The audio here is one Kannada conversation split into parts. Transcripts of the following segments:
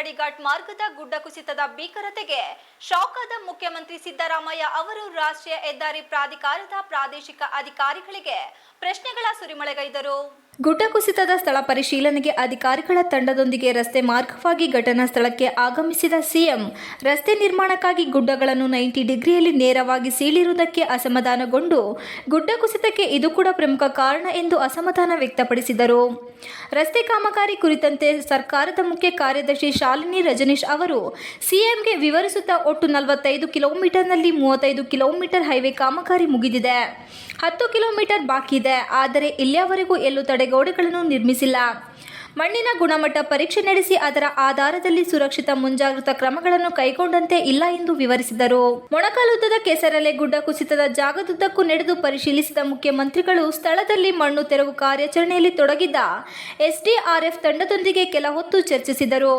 ಶಿರಾಡಿ ಮಾರ್ಗದ ಗುಡ್ಡ ಕುಸಿತದ ಭೀಕರತೆಗೆ ಶಾಕ್ ಆದ ಮುಖ್ಯಮಂತ್ರಿ ಸಿದ್ದರಾಮಯ್ಯ ಅವರು ರಾಷ್ಟ್ರೀಯ ಹೆದ್ದಾರಿ ಪ್ರಾಧಿಕಾರದ ಪ್ರಾದೇಶಿಕ ಅಧಿಕಾರಿಗಳಿಗೆ ಪ್ರಶ್ನೆಗಳ ಸುರಿಮಳೆಗೈದರು. ಗುಡ್ಡ ಕುಸಿತದ ಸ್ಥಳ ಪರಿಶೀಲನೆಗೆ ಅಧಿಕಾರಿಗಳ ತಂಡದೊಂದಿಗೆ ರಸ್ತೆ ಮಾರ್ಗವಾಗಿ ಘಟನಾ ಸ್ಥಳಕ್ಕೆ ಆಗಮಿಸಿದ ಸಿಎಂ, ರಸ್ತೆ ನಿರ್ಮಾಣಕ್ಕಾಗಿ ಗುಡ್ಡಗಳನ್ನು ನೈಂಟಿ ಡಿಗ್ರಿಯಲ್ಲಿ ನೇರವಾಗಿ ಸೀಳಿರುವುದಕ್ಕೆ ಅಸಮಾಧಾನಗೊಂಡು ಗುಡ್ಡ ಕುಸಿತಕ್ಕೆ ಇದು ಕೂಡ ಪ್ರಮುಖ ಕಾರಣ ಎಂದು ಅಸಮಾಧಾನ ವ್ಯಕ್ತಪಡಿಸಿದರು. ರಸ್ತೆ ಕಾಮಗಾರಿ ಕುರಿತಂತೆ ಸರ್ಕಾರದ ಮುಖ್ಯ ಕಾರ್ಯದರ್ಶಿ ಶಾಲಿನಿ ರಜನೀಶ್ ಅವರು, ಸಿಎಂಗೆ ವಿವರಿಸುತ್ತಾ ಒಟ್ಟು ನಲವತ್ತೈದು ಕಿಲೋಮೀಟರ್ನಲ್ಲಿ ಮೂವತ್ತೈದು ಕಿಲೋಮೀಟರ್ ಹೈವೇ ಕಾಮಗಾರಿ ಮುಗಿದಿದೆ. ಹತ್ತು ಕಿಲೋಮೀಟರ್ ಬಾಕಿ ಇದೆ, ಆದರೆ ಇಲ್ಲಿಯವರೆಗೂ ಎಲ್ಲೂ ತಡೆಗೋಡೆಗಳನ್ನು ನಿರ್ಮಿಸಿಲ್ಲ. ಮಣ್ಣಿನ ಗುಣಮಟ್ಟ ಪರೀಕ್ಷೆ ನಡೆಸಿ ಅದರ ಆಧಾರದಲ್ಲಿ ಸುರಕ್ಷಿತ ಮುಂಜಾಗ್ರತಾ ಕ್ರಮಗಳನ್ನು ಕೈಗೊಂಡಂತೆ ಇಲ್ಲ ಎಂದು ವಿವರಿಸಿದರು. ಮೊಣಕಾಲುದ್ದದ ಕೆಸರಲೆ, ಗುಡ್ಡ ಕುಸಿತದ ಜಾಗದುದ್ದಕ್ಕೂ ನಡೆದು ಪರಿಶೀಲಿಸಿದ ಮುಖ್ಯಮಂತ್ರಿಗಳು ಸ್ಥಳದಲ್ಲಿ ಮಣ್ಣು ತೆರವು ಕಾರ್ಯಾಚರಣೆಯಲ್ಲಿ ತೊಡಗಿದ್ದ ಎಸ್ಡಿಆರ್ಎಫ್ ತಂಡದೊಂದಿಗೆ ಕೆಲ ಹೊತ್ತು ಚರ್ಚಿಸಿದರು.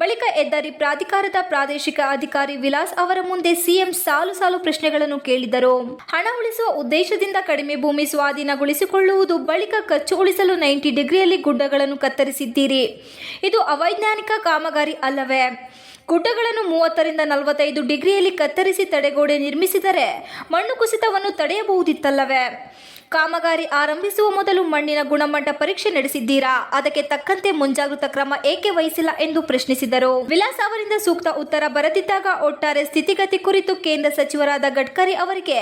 ಬಳಿಕ ಹೆದ್ದಾರಿ ಪ್ರಾಧಿಕಾರದ ಪ್ರಾದೇಶಿಕ ಅಧಿಕಾರಿ ವಿಲಾಸ್ ಅವರ ಮುಂದೆ ಸಿಎಂ ಸಾಲು ಸಾಲು ಪ್ರಶ್ನೆಗಳನ್ನು ಕೇಳಿದರು. ಹಣ ಉಳಿಸುವ ಉದ್ದೇಶದಿಂದ ಕಡಿಮೆ ಭೂಮಿ ಸ್ವಾಧೀನಗೊಳಿಸಿಕೊಳ್ಳುವುದು ಬಳಿಕ ಖರ್ಚು ಉಳಿಸಲು ನೈಂಟಿ ಡಿಗ್ರಿಯಲ್ಲಿ ಗುಡ್ಡಗಳನ್ನು ಕತ್ತರಿಸಿದ್ದೀರಿ. ಇದು ಅವೈಜ್ಞಾನಿಕ ಕಾಮಗಾರಿ ಅಲ್ಲವೇ? ಗುಡ್ಡಗಳನ್ನು ಮೂವತ್ತರಿಂದ ನಲವತ್ತೈದು ಡಿಗ್ರಿಯಲ್ಲಿ ಕತ್ತರಿಸಿ ತಡೆಗೋಡೆ ನಿರ್ಮಿಸಿದರೆ ಮಣ್ಣು ಕುಸಿತವನ್ನು ತಡೆಯಬಹುದಿತ್ತಲ್ಲವೇ? ಕಾಮಗಾರಿ ಆರಂಭಿಸುವ ಮೊದಲು ಮಣ್ಣಿನ ಗುಣಮಟ್ಟ ಪರೀಕ್ಷೆ ನಡೆಸಿದ್ದೀರಾ? ಅದಕ್ಕೆ ತಕ್ಕಂತೆ ಮುಂಜಾಗೃತಾ ಕ್ರಮ ಏಕೆ ವಹಿಸಿಲ್ಲ ಎಂದು ಪ್ರಶ್ನಿಸಿದರು. ವಿಲಾಸ್ ಅವರಿಂದ ಸೂಕ್ತ ಉತ್ತರ ಬರದಿದ್ದಾಗ ಒಟ್ಟಾರೆ ಸ್ಥಿತಿಗತಿ ಕುರಿತು ಕೇಂದ್ರ ಸಚಿವರಾದ ಗಡ್ಕರಿ ಅವರಿಗೆ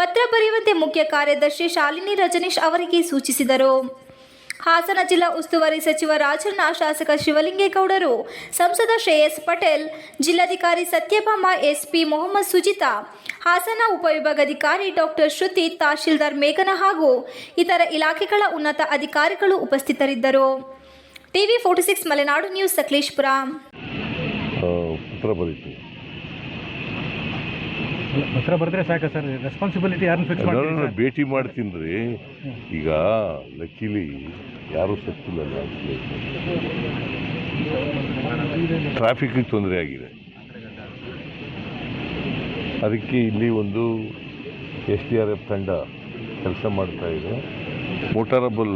ಪತ್ರ ಬರೆಯುವಂತೆ ಮುಖ್ಯ ಕಾರ್ಯದರ್ಶಿ ಶಾಲಿನಿ ರಜನೀಶ್ ಅವರಿಗೆ ಸೂಚಿಸಿದರು. ಹಾಸನ ಜಿಲ್ಲಾ ಉಸ್ತುವಾರಿ ಸಚಿವ ರಾಜಣ್ಣ ಶಾಸಕ ಶಿವಲಿಂಗೇಗೌಡರು, ಸಂಸದ ಶ್ರೇಯಸ್ ಪಟೇಲ್, ಜಿಲ್ಲಾಧಿಕಾರಿ ಸತ್ಯಭಾಮ ಎಸ್ಪಿ ಮೊಹಮ್ಮದ್ ಸುಜಿತಾ, ಹಾಸನ ಉಪವಿಭಾಗಾಧಿಕಾರಿ ಡಾಕ್ಟರ್ ಶ್ರುತಿ, ತಹಶೀಲ್ದಾರ್ ಮೇಘನ ಹಾಗೂ ಇತರ ಇಲಾಖೆಗಳ ಉನ್ನತ ಅಧಿಕಾರಿಗಳು ಉಪಸ್ಥಿತರಿದ್ದರು. TV forty six Malenadu news Sakleshpur. ಹತ್ರ ಬರೆದ್ರೆ ಸಾಕ ಸರ್ ರೆಸ್ಪಾನ್ಸಿಬಿಲಿಟಿ ಯಾರನ್ನ ಫಿಕ್ಸ್ ನಾನು ಮಾಡ್ತೀವಿ ಭೇಟಿ ಮಾಡ್ತೀನಿ ರೀ. ಈಗ ಲಕ್ಕಿಲಿ ಯಾರೂ ಸತ್ತಿಲ್ಲ ಟ್ರಾಫಿಕ್ ತೊಂದರೆ ಆಗಿದೆ. ಅದಕ್ಕೆ ಇಲ್ಲಿ ಒಂದು ಎಸ್ ಡಿ ಆರ್ ಎಫ್ ತಂಡ ಕೆಲಸ ಮಾಡ್ತಾ ಇದೆ. ಮೋಟಾರಬಲ್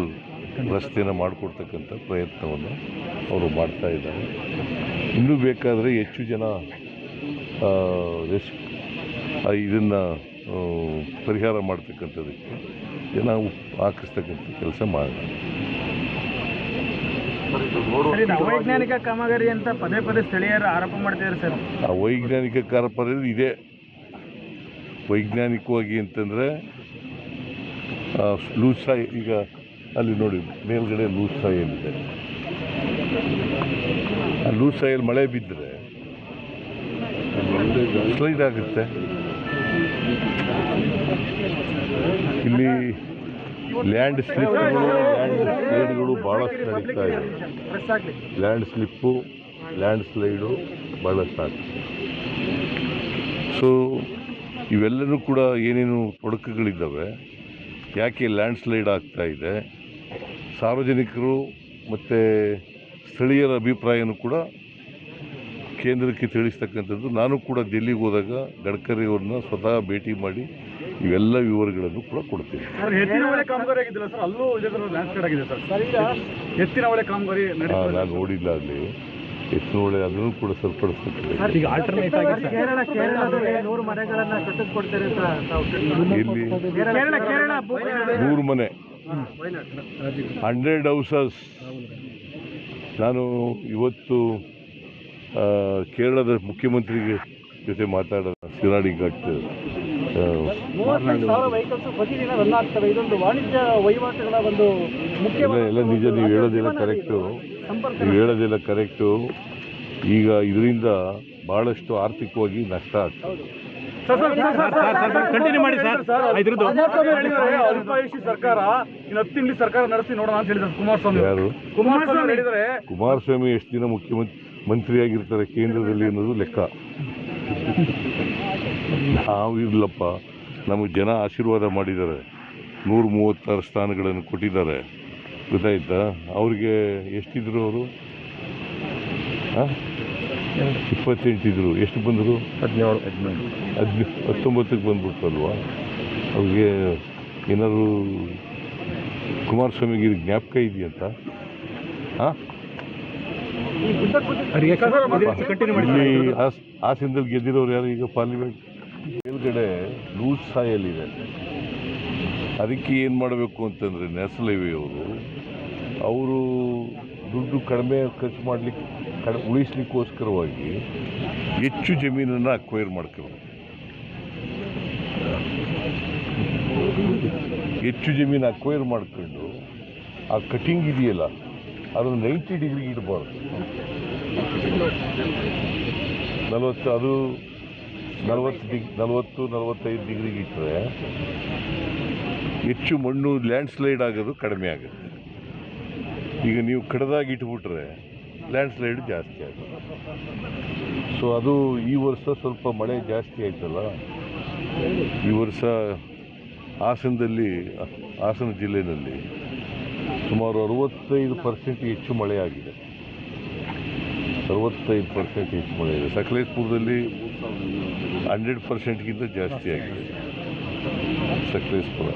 ರಸ್ತೆನ ಮಾಡಿಕೊಡ್ತಕ್ಕಂಥ ಪ್ರಯತ್ನವನ್ನು ಅವರು ಮಾಡ್ತಾ ಇದ್ದಾರೆ. ಇನ್ನೂ ಬೇಕಾದರೆ ಹೆಚ್ಚು ಜನ ರೆಸ್ ಇದನ್ನು ಪರಿಹಾರ ಮಾಡ್ತಕ್ಕಂಥದ್ದಕ್ಕೆ ನಾವು ಆಕರಿಸ್ತಕ್ಕಂಥ ಕೆಲಸ ಮಾಡೋಣ ಅವೈಜ್ಞಾನಿಕ ಕಾಮಗಾರಿ ಅಂತ ಪದೇ ಪದೇ ಸ್ಥಳೀಯರು ಆರೋಪ ಮಾಡ್ತಿದ್ದಾರೆ ಸರ್. ವೈಜ್ಞಾನಿಕ ಇದೆ. ವೈಜ್ಞಾನಿಕವಾಗಿ ಅಂತಂದರೆ ಲೂಸ್ ಸಾಯಿ ಈಗ ಅಲ್ಲಿ ನೋಡಿ ಮೇಲ್ಗಡೆ ಲೂಸ್ ಏನಿದೆ. ಆ ಲೂಸ್ ಮಳೆ ಬಿದ್ದರೆ ಸ್ಲೈಡ್ ಆಗುತ್ತೆ. ಇಲ್ಲಿ ಲ್ಯಾಂಡ್ ಸ್ಲಿಪ್ಗಳು, ಲ್ಯಾಂಡ್ ಸ್ಲೈಡ್ಗಳು ಭಾಳಷ್ಟು ನಡೀತಾ ಇದೆ. ಲ್ಯಾಂಡ್ ಸ್ಲಿಪ್ಪು, ಲ್ಯಾಂಡ್ ಸ್ಲೈಡು ಭಾಳಷ್ಟು ಆಗ್ತದೆ. ಸೊ ಇವೆಲ್ಲರೂ ಕೂಡ ಏನೇನು ತೊಡಕುಗಳಿದ್ದಾವೆ? ಯಾಕೆ ಲ್ಯಾಂಡ್ ಸ್ಲೈಡ್ ಆಗ್ತಾ ಇದೆ? ಸಾರ್ವಜನಿಕರು ಮತ್ತು ಸ್ಥಳೀಯರ ಅಭಿಪ್ರಾಯನೂ ಕೂಡ ಕೇಂದ್ರಕ್ಕೆ ತಿಳಿಸ್ತಕ್ಕಂಥದ್ದು ನಾನು ಕೂಡ ದಿಲ್ಲಿಗೆ ಹೋದಾಗ ಗಡ್ಕರಿ ಅವ್ರನ್ನ ಸ್ವತಃ ಭೇಟಿ ಮಾಡಿ ಇವೆಲ್ಲ ವಿವರಗಳನ್ನು ಕೂಡ ಕೊಡ್ತೀನಿ. ಎತ್ತಿನ ಎತ್ತಿನ ನಾನು ನೋಡಿಲ್ಲ ಅಲ್ಲಿ. ಎಷ್ಟು ಒಳ್ಳೆ ಅದನ್ನು ಕೂಡ ಸರಿಪಡಿಸ್ತಕ್ಕಂಥ ಈಗ ಆಲ್ಟರ್ನೇಟ್ ಆಗಿ ಕೇರಳ ಕೇರಳದಲ್ಲಿ ನೂರು ಮನೆ. Hundred houses. ನಾನು ಇವತ್ತು ಕೇರಳದ ಮುಖ್ಯಮಂತ್ರಿಗೆ ಜೊತೆ ಮಾತಾಡೋಣ. ಶಿರಾಡಿ ಘಾಟ್ ಎಲ್ಲ ನಿಜ ನೀವು ಹೇಳೋದೆಲ್ಲ ಕರೆಕ್ಟು ನೀವು ಹೇಳೋದೆಲ್ಲ ಕರೆಕ್ಟು ಈಗ ಇದರಿಂದ ಭಾಳಷ್ಟು ಆರ್ಥಿಕವಾಗಿ ನಷ್ಟ ಆಗ್ತದೆ. Sir sir sir sir sir continue ಮಾಡಿ ಸರ್ ಅಲ್ಪಾಯುಷಿ ಸರ್ಕಾರ ಇನ್ನು ಹತ್ತು ತಿಂಗಳು ಸರ್ಕಾರ ನಡೆಸಿ ನೋಡೋಣ ಅಂತ ಹೇಳಿದ್ರು ಕುಮಾರಸ್ವಾಮಿ. ಯಾರು? ಕುಮಾರಸ್ವಾಮಿ ಹೇಳಿದರೆ ಕುಮಾರಸ್ವಾಮಿ ಎಷ್ಟು ದಿನ ಮುಖ್ಯಮಂತ್ರಿ ಮಂತ್ರಿಯಾಗಿರ್ತಾರೆ ಕೇಂದ್ರದಲ್ಲಿ ಅನ್ನೋದು ಲೆಕ್ಕ. ನಾವು ಇರ್ಲಪ್ಪ ನಮಗೆ ಜನ ಆಶೀರ್ವಾದ ಮಾಡಿದ್ದಾರೆ. ನೂರ ಮೂವತ್ತಾರು ಸ್ಥಾನಗಳನ್ನು ಕೊಟ್ಟಿದ್ದಾರೆ. ಗೊತ್ತಾಯ್ತಾ? ಅವ್ರಿಗೆ ಎಷ್ಟಿದ್ರು ಅವರು? ಇಪ್ಪತ್ತೆಂಟಿದ್ರು. ಎಷ್ಟು ಬಂದರು? ಹದಿನೇಳು. ಹದಿನೇಳು ಹದಿನ ಹತ್ತೊಂಬತ್ತಕ್ಕೆ ಬಂದ್ಬಿಟ್ರಲ್ವಾ ಅವ್ರಿಗೆ ಏನಾದರೂ ಕುಮಾರಸ್ವಾಮಿಗೆ ಜ್ಞಾಪಕ ಇದೆಯಂತ? ಹಾಂ ಈ ಗುಡ್ಡ ಕುಸಿತ ಕಂಟಿನ್ಯೂ ಇಲ್ಲಿ ಹಾಸ್- ಹಾಸನದಲ್ಲಿ ಗೆದ್ದಿರೋರು ಯಾರು? ಈಗ ಪಾರ್ಲಿಮೆಂಟ್ ಮೇಲ್ಗಡೆ ಲೂಸ್ ಸಾಯಲ್ ಇದೆ ಅದಕ್ಕೆ ಏನು ಮಾಡಬೇಕು ಅಂತಂದರೆ ನ್ಯಾಷನಲ್ ಹೈವೇ ಅವರು ಅವರು ದುಡ್ಡು ಕಡಿಮೆ ಖರ್ಚು ಮಾಡಲಿಕ್ಕೆ ಕಡ ಉಳಿಸ್ಲಿಕ್ಕೋಸ್ಕರವಾಗಿ ಹೆಚ್ಚು ಜಮೀನನ್ನು ಅಕ್ವೈರ್ ಮಾಡ್ಕೋಬೇಕು. ಹೆಚ್ಚು ಜಮೀನು ಅಕ್ವೈರ್ ಮಾಡ್ಕೊಂಡು ಆ ಕಟಿಂಗ್ ಇದೆಯಲ್ಲ ಅದನ್ನು ನೈಂಟಿ ಡಿಗ್ರಿಗೆ ಇಡಬಾರ್ದು ನಲವತ್ತು, ಅದು ನಲವತ್ತು ಡಿಗ್, ನಲವತ್ತು, ನಲವತ್ತೈದು ಡಿಗ್ರಿಗೆ ಇಟ್ಟರೆ ಹೆಚ್ಚು ಮಣ್ಣು ಲ್ಯಾಂಡ್ ಸ್ಲೈಡ್ ಆಗೋದು ಕಡಿಮೆ ಆಗುತ್ತೆ. ಈಗ ನೀವು ಕಡದಾಗಿ ಇಟ್ಬಿಟ್ರೆ ಲ್ಯಾಂಡ್ ಸ್ಲೈಡ್ ಜಾಸ್ತಿ ಆಗುತ್ತೆ. ಸೊ ಅದು ಈ ವರ್ಷ ಸ್ವಲ್ಪ ಮಳೆ ಜಾಸ್ತಿ ಆಯ್ತಲ್ಲ? ಈ ವರ್ಷ ಹಾಸನದಲ್ಲಿ, ಹಾಸನ ಜಿಲ್ಲೆಯಲ್ಲಿ ಸುಮಾರು ಅರವತ್ತೈದು ಪರ್ಸೆಂಟ್ ಹೆಚ್ಚು ಮಳೆಯಾಗಿದೆ. ಅರವತ್ತೈದು ಪರ್ಸೆಂಟ್ ಹೆಚ್ಚು ಮಳೆ ಇದೆ ಸಕಲೇಶ್ಪುರದಲ್ಲಿ ಹಂಡ್ರೆಡ್ ಪರ್ಸೆಂಟ್ಗಿಂತ ಜಾಸ್ತಿ ಆಗಿದೆ. ಸಕಲೇಶ್ಪುರ.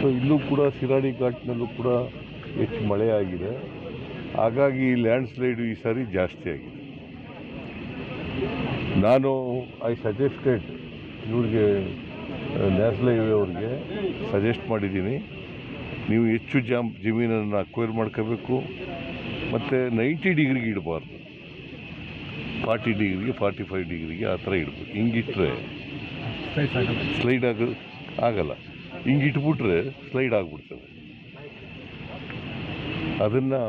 ಸೊ ಇಲ್ಲೂ ಕೂಡ ಸಿರಾಡಿ ಘಾಟ್ನಲ್ಲೂ ಕೂಡ ಹೆಚ್ಚು ಮಳೆ ಆಗಿದೆ ಹಾಗಾಗಿ ಲ್ಯಾಂಡ್ ಸ್ಲೈಡು ಈ ಸಾರಿ ಜಾಸ್ತಿ ಆಗಿದೆ. ನಾನು ಐ ಸಜೆಸ್ಟೆಡ್ ಇವ್ರಿಗೆ ನ್ಯಾಷನಲ್ ಹೈವೇ ಅವ್ರಿಗೆ ಸಜೆಸ್ಟ್ ಮಾಡಿದ್ದೀನಿ. ನೀವು ಹೆಚ್ಚು ಜಾಮ್ ಜಮೀನನ್ನು ಅಕ್ವೈರ್ ಮಾಡ್ಕೋಬೇಕು. ಮತ್ತು ನೈಂಟಿ ಡಿಗ್ರಿಗೆ ಇಡಬಾರ್ದು. ಫಾರ್ಟಿ ಡಿಗ್ರಿಗೆ ಫಾರ್ಟಿ ಫೈವ್ ಡಿಗ್ರಿಗೆ ಆ ಥರ ಇಡಬೇಕು. ಹಿಂಗಿಟ್ಟರೆ ಸ್ಲೈಡ್ ಆಗ, ಆಗಲ್ಲ. ಹಿಂಗಿಟ್ಬಿಟ್ರೆ ಸ್ಲೈಡ್ ಆಗಿಬಿಡ್ತದೆ. ಅದನ್ನು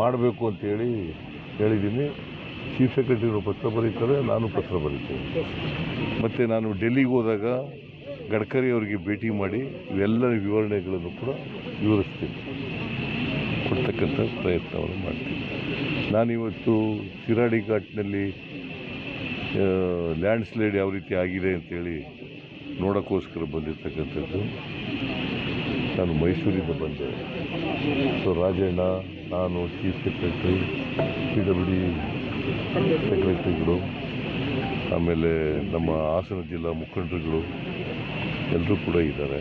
ಮಾಡಬೇಕು ಅಂತೇಳಿ ಹೇಳಿದ್ದೀನಿ. ಚೀಫ್ ಸೆಕ್ರೆಟರಿಯವರು ಪತ್ರ ಬರೀತಾರೆ, ನಾನು ಪತ್ರ ಬರೀತೇನೆ. ಮತ್ತು ನಾನು ಡೆಲ್ಲಿಗೆ ಹೋದಾಗ ಗಡ್ಕರಿ ಅವರಿಗೆ ಭೇಟಿ ಮಾಡಿ ಇವೆಲ್ಲ ವಿವರಣೆಗಳನ್ನು ಕೂಡ ವಿವರಿಸ್ತೀನಿ. ಕೊಡ್ತಕ್ಕಂಥ ಪ್ರಯತ್ನವನ್ನು ಮಾಡ್ತೀನಿ. ನಾನಿವತ್ತು ಶಿರಾಡಿ ಘಾಟ್ನಲ್ಲಿ ಲ್ಯಾಂಡ್ ಸ್ಲೈಡ್ ಯಾವ ರೀತಿ ಆಗಿದೆ ಅಂತೇಳಿ ನೋಡೋಕ್ಕೋಸ್ಕರ ಬಂದಿರತಕ್ಕಂಥದ್ದು ನಾನು ಮೈಸೂರಿಂದ ಬಂದೆ. ಸೊ, ರಾಜಣ್ಣ, ನಾನು ಚೀಫ್ ಸೆಕ್ರೆಟ್ರಿ, ಪಿ ಡಬ್ಲ್ಯೂ ಸೆಕ್ರೆಟರಿಗಳು, ಆಮೇಲೆ ನಮ್ಮ ಹಾಸನ ಜಿಲ್ಲಾ ಮುಖಂಡರುಗಳು ಎಲ್ಲರೂ ಕೂಡ ಇದ್ದಾರೆ.